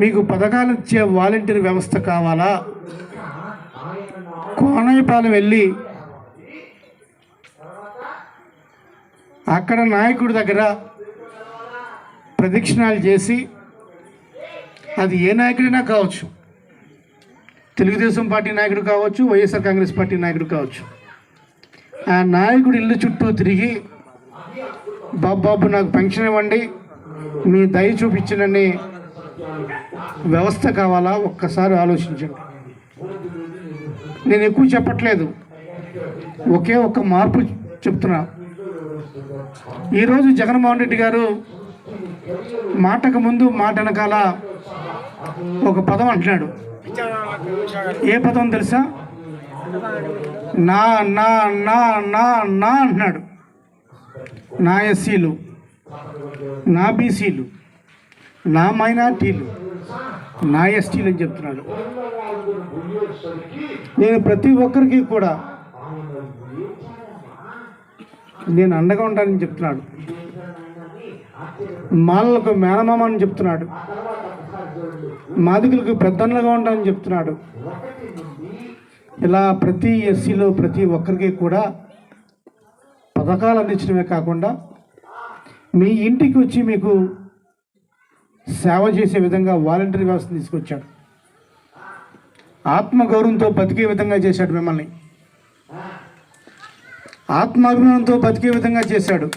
మీకు పథకాలు ఇచ్చే వాలంటీర్ వ్యవస్థ కావాలా? కోనైపాలెం వెళ్ళి అక్కడ నాయకుడి దగ్గర ప్రదక్షిణాలు చేసి అది ఏ నాయకుడైనా కావచ్చు. తెలుగుదేశం పార్టీ నాయకుడు కావచ్చు వైఎస్ఆర్ కాంగ్రెస్ పార్టీ నాయకుడు కావచ్చు. ఆ నాయకుడు ఇల్లు చుట్టూ తిరిగి బాబు బాబు నాకు పెన్షన్ ఇవ్వండి మీ దయ చూపించనని వ్యవస్థ కావాలా? ఒక్కసారి ఆలోచించండి. నేను ఎక్కువ చెప్పట్లేదు. ఒకే ఒక్క మార్పు చెప్తున్నా. ఈరోజు జగన్మోహన్ రెడ్డి గారు మాటకు ముందు మాట వెనకాల ఒక పదం అంటున్నాడు. ఏ పదం తెలుసా? నా నా నా నా నా అంటున్నాడు. నా ఎస్సీలు నా బీసీలు. నా మైనార్టీలు నా ఎస్టీలు అని చెప్తున్నాడు నేను ప్రతి ఒక్కరికి కూడా నేను అండగా ఉంటానని చెప్తున్నాడు. మాలలకు మేనమామ అని చెప్తున్నాడు. మాదిగులకు పెద్దన్నలుగా ఉంటానని చెప్తున్నాడు. ఇలా ప్రతి ఎస్సీలో ప్రతి ఒక్కరికి కూడా పథకాలు అందించడమే కాకుండా మీ ఇంటికి వచ్చి మీకు సేవ చేసే విధంగా వాలంటరీ వ్యవస్థను తీసుకొచ్చాడు. ఆత్మగౌరవంతో బతికే విధంగా చేశాడు మిమ్మల్ని. ఆత్మాభిమానంతో బతికే విధంగా చేశాడు.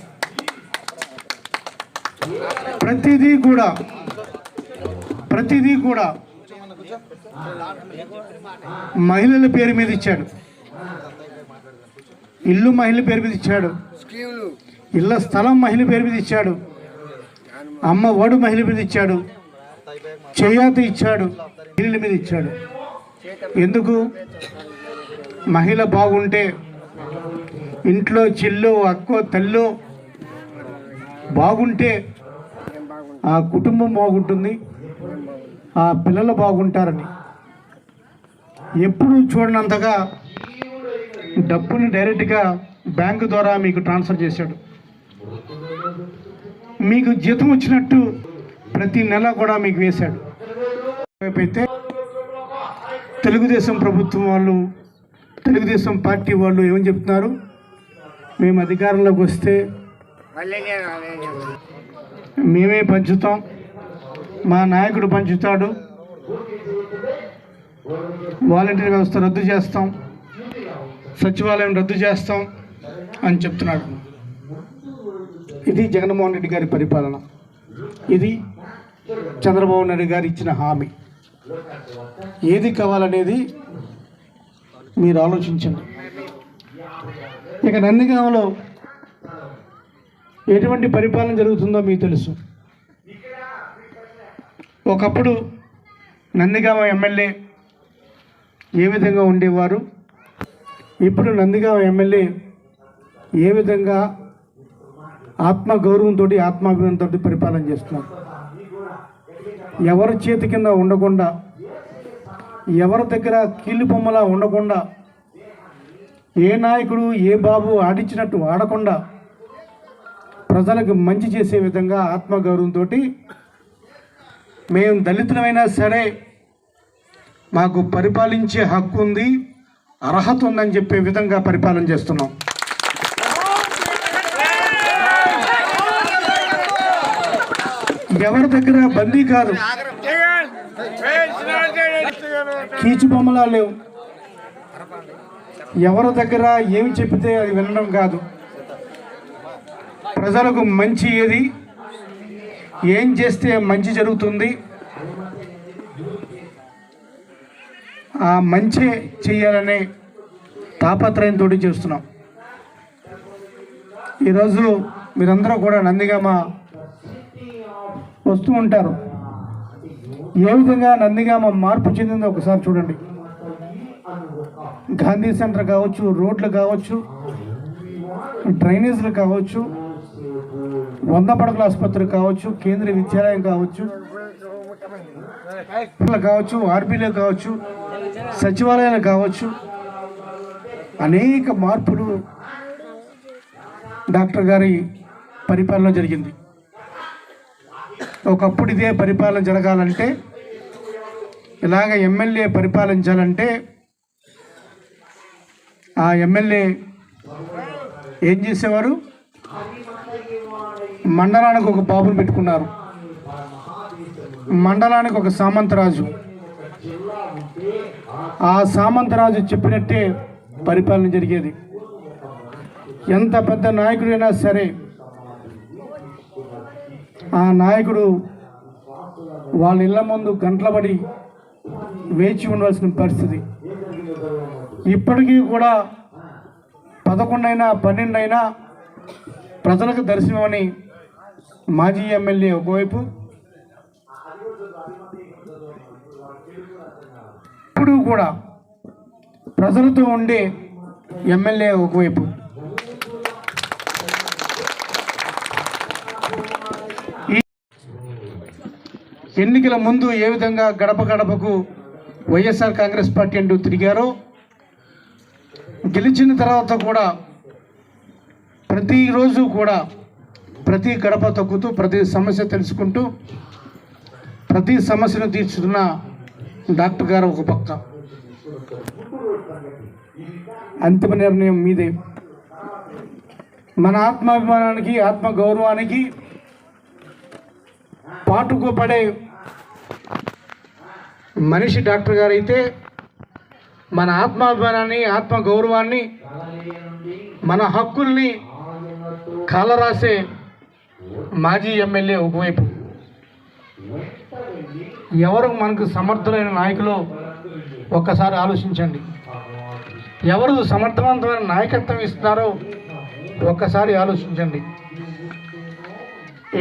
ప్రతిదీ కూడా ప్రతిదీ కూడా మహిళల పేరు మీద ఇచ్చాడు. ఇల్లు మహిళ పేరు మీద ఇచ్చాడు. ఇళ్ళ స్థలం మహిళ పేరు మీద ఇచ్చాడు. అమ్మ ఒడు మహిళ మీద ఇచ్చాడు. చేయాత ఇచ్చాడు. ఇళ్ళ మీద ఇచ్చాడు. ఎందుకు? మహిళ బాగుంటే ఇంట్లో చెల్లో అక్కో తల్లో బాగుంటే ఆ కుటుంబం బాగుంటుంది ఆ పిల్లలు బాగుంటారని. ఎప్పుడు చూడనంతగా డబ్బుని డైరెక్ట్గా బ్యాంకు ద్వారా మీకు ట్రాన్స్ఫర్ చేశాడు. మీకు జీతం వచ్చినట్టు ప్రతి నెల కూడా మీకు వేశాడు. అయితే తెలుగుదేశం ప్రభుత్వం వాళ్ళు తెలుగుదేశం పార్టీ వాళ్ళు ఏమని చెప్తున్నారు? మేము అధికారంలోకి వస్తే మేమే పంచుతాం. మా నాయకుడు పంచుతాడు. వాలంటీర్ వ్యవస్థ రద్దు చేస్తాం. సచివాలయం రద్దు చేస్తాం అని చెప్తున్నాడు. ఇది జగన్మోహన్ రెడ్డి గారి పరిపాలన. ఇది చంద్రబాబు నాయుడు గారు ఇచ్చిన హామీ. ఏది కావాలనేది మీరు ఆలోచించండి. ఇక నందిగామలో ఎటువంటి పరిపాలన జరుగుతుందో మీకు తెలుసు. ఒకప్పుడు నందిగామ ఎమ్మెల్యే ఏ విధంగా ఉండేవారు? ఇప్పుడు నందిగామ ఎమ్మెల్యే ఏ విధంగా ఆత్మగౌరవంతో ఆత్మాభిమానంతో పరిపాలన చేస్తున్నారు. ఎవరి చేతి కింద ఉండకుండా ఎవరి దగ్గర కీలు బొమ్మలా ఉండకుండా ఏ నాయకుడు ఏ బాబు ఆడించినట్టు ఆడకుండా ప్రజలకు మంచి చేసే విధంగా ఆత్మగౌరవంతో మేము దళితులమైనా సరే మాకు పరిపాలించే హక్కు ఉంది అర్హత ఉందని చెప్పే విధంగా పరిపాలన చేస్తున్నాం. ఎవరి దగ్గర బందీ కాదు. కీచు బొమ్మలా లేవు. ఎవరి దగ్గర ఏమి చెప్తే అది వినడం కాదు. ప్రజలకు మంచి ఏది? ఏం చేస్తే మంచి జరుగుతుంది? ఆ మంచి చేయాలనే తాపత్రయంతో చేస్తున్నాం. ఈరోజు మీరందరూ కూడా నందిగామ వస్తూ ఉంటారు. ఏ విధంగా నందిగామ మార్పు చెందిందో ఒకసారి చూడండి. గాంధీ సెంటర్ కావచ్చు రోడ్లు కావచ్చు డ్రైనేజీలు కావచ్చు వంద పడకల ఆసుపత్రి కావచ్చు కేంద్రీయ విద్యాలయం కావచ్చు కావచ్చు ఆర్బీలు కావచ్చు సచివాలయాలు కావచ్చు అనేక మార్పులు డాక్టర్ గారి పరిపాలన జరిగింది. ఒకప్పుడు ఇదే పరిపాలన జరగాలంటే ఇలాగ ఎమ్మెల్యే పరిపాలించాలంటే ఆ ఎమ్మెల్యే ఏం చేసేవారు? మండలానికి ఒక బాబుని పెట్టుకున్నారు. మండలానికి ఒక సామంతరాజు. ఆ సామంతరాజు చెప్పినట్టే పరిపాలన జరిగేది. ఎంత పెద్ద నాయకుడైనా సరే ఆ నాయకుడు వాళ్ళ ఇళ్ళ ముందు గంటలబడి వేచి ఉండవలసిన పరిస్థితి. ఇప్పటికీ కూడా పదకొండైనా పన్నెండైనా ప్రజలకు దర్శనమని మాజీ ఎమ్మెల్యే ఒకవైపు ఇప్పుడు కూడా ప్రజలతో ఉండే ఎమ్మెల్యే ఒకవైపు. ఎన్నికల ముందు ఏ విధంగా గడప గడపకు వైఎస్ఆర్ కాంగ్రెస్ పార్టీ అంటూ తిరిగారో గెలిచిన తర్వాత కూడా ప్రతిరోజు కూడా ప్రతి గడప తొక్కుతూ ప్రతి సమస్య తెలుసుకుంటూ ప్రతి సమస్యను తీర్చుతున్న డాక్టర్ గారు ఒక పక్క. అంతిమ నిర్ణయం మీదే. మన ఆత్మాభిమానానికి ఆత్మ గౌరవానికి పాటుకోపడే మనిషి డాక్టర్ గారు అయితే మన ఆత్మాభిమానాన్ని ఆత్మ గౌరవాన్ని మన హక్కుల్ని కాలరాసే మాజీ ఎమ్మెల్యే ఒకవైపు. ఎవరు మనకు సమర్థులైన నాయకులు ఒక్కసారి ఆలోచించండి. ఎవరు సమర్థవంతమైన నాయకత్వం ఇస్తున్నారో ఒక్కసారి ఆలోచించండి.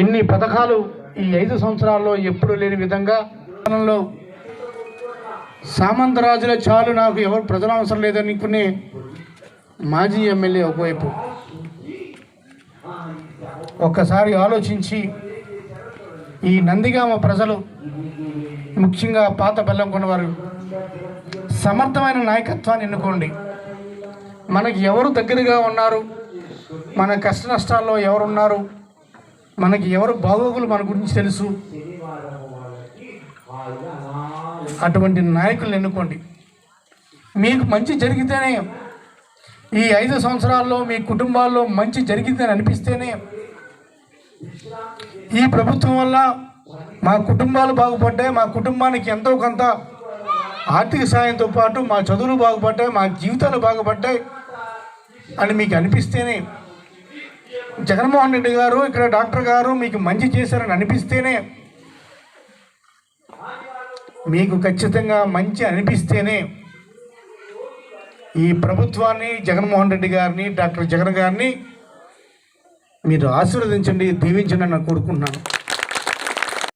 ఎన్ని పథకాలు ఈ ఐదు సంవత్సరాల్లో ఎప్పుడు లేని విధంగా సామంతరాజుల చాలు నాకు ఎవరు ప్రజలు అవసరం లేదనుకునే మాజీ ఎమ్మెల్యే ఒకవైపు ఒక్కసారి ఆలోచించి ఈ నందిగామ ప్రజలు ముఖ్యంగా పాత బెల్లం కొన్నవారు సమర్థమైన నాయకత్వాన్ని ఎన్నుకోండి. మనకి ఎవరు దగ్గరగా ఉన్నారు? మన కష్ట నష్టాల్లో ఎవరున్నారు? మనకి ఎవరు బాగోగులు మన గురించి తెలుసు? అటువంటి నాయకులను ఎన్నుకోండి. మీకు మంచి జరిగితేనే ఈ ఐదు సంవత్సరాల్లో మీ కుటుంబాల్లో మంచి జరిగిందని అనిపిస్తేనే ఈ ప్రభుత్వం వల్ల మా కుటుంబాలు బాగుపడ్డాయి మా కుటుంబానికి ఎంతో కొంత ఆర్థిక సాయంతో పాటు మా చదువులు బాగుపడ్డాయి మా జీవితాలు బాగుపడ్డాయి అని మీకు అనిపిస్తేనే జగన్మోహన్ రెడ్డి గారు ఇక్కడ డాక్టర్ గారు మీకు మంచి చేశారని అనిపిస్తేనే మీకు ఖచ్చితంగా మంచి అనిపిస్తేనే ఈ ప్రభుత్వాన్ని జగన్మోహన్ రెడ్డి గారిని డాక్టర్ జగన్ గారిని మీరు ఆశీర్వదించండి దీవించండి అని కోరుకుంటున్నాను.